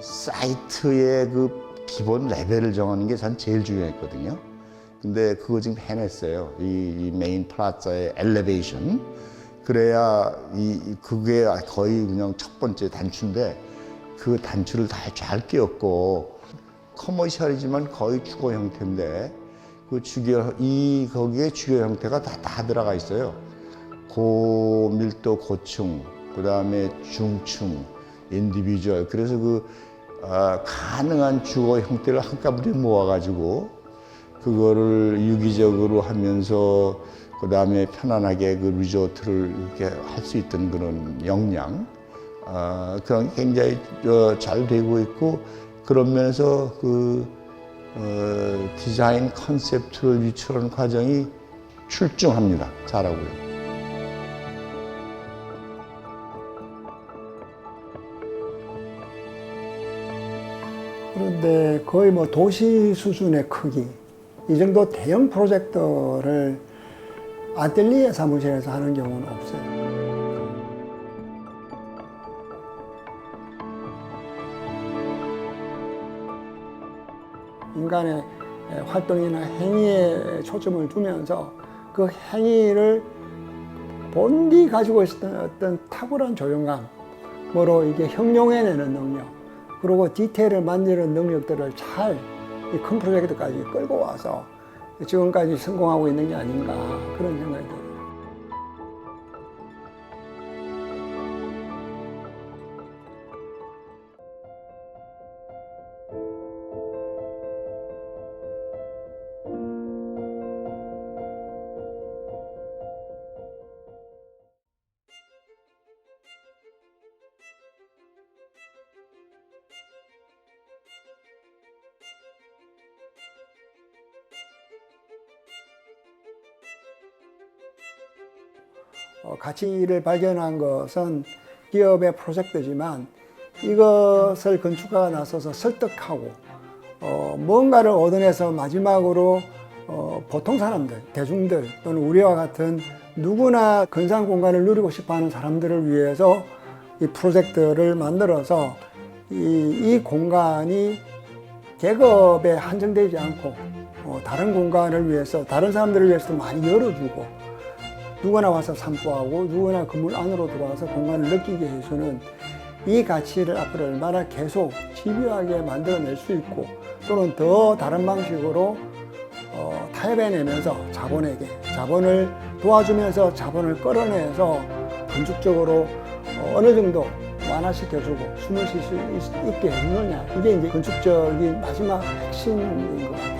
사이트의 그 기본 레벨을 정하는 게 전 제일 중요했거든요. 근데 그거 지금 해냈어요. 이, 이 메인 플라자의 엘리베이션. 그래야 이, 이 그게 거의 그냥 첫 번째 단추인데 그 단추를 다 잘 끼웠고 커머셜이지만 거의 주거 형태인데 그 주거 이 거기에 주거 형태가 다, 다 들어가 있어요. 고밀도 고층, 그 다음에 중층, 인디비주얼. 그래서 그 아, 가능한 주거 형태를 한꺼번에 모아가지고 그거를 유기적으로 하면서 그 다음에 편안하게 그 리조트를 이렇게 할 수 있던 그런 역량. 아, 그런 게 굉장히 어, 잘 되고 있고 그런 면에서 그 어, 디자인 컨셉트를 유출하는 과정이 출중합니다. 잘하고요. 그런데 거의 뭐 도시 수준의 크기 이 정도 대형 프로젝트를 아틀리에 사무실에서 하는 경우는 없어요. 인간의 활동이나 행위에 초점을 두면서 그 행위를 본디 가지고 있었던 어떤 탁월한 조용감으로 이게 형용해내는 능력, 그리고 디테일을 만드는 능력들을 잘 이 큰 프로젝트까지 끌고 와서 지금까지 성공하고 있는 게 아닌가 그런 생각이 들어요. 가치를 발견한 것은 기업의 프로젝트지만 이것을 건축가가 나서서 설득하고 어, 뭔가를 얻어내서 마지막으로 어, 보통 사람들, 대중들 또는 우리와 같은 누구나 근상 공간을 누리고 싶어하는 사람들을 위해서 이 프로젝트를 만들어서 이, 이 공간이 계급에 한정되지 않고 어, 다른 공간을 위해서 다른 사람들을 위해서도 많이 열어주고 누구나 와서散歩하고 누구나 건물 안으로 들어와서 공간을 느끼게 해주는 이 가치를 앞으로 얼마나 계속 집요하게 만들어낼 수 있고 또는 더 다른 방식으로 어, 타협해내면서 자본에게 자본을 도와주면서 자본을 끌어내서 건축적으로 어, 어느 정도 완화시켜주고 숨을 쉴 수 있게 해주느냐 이게 이제 건축적인 마지막 핵심인 것 같아요.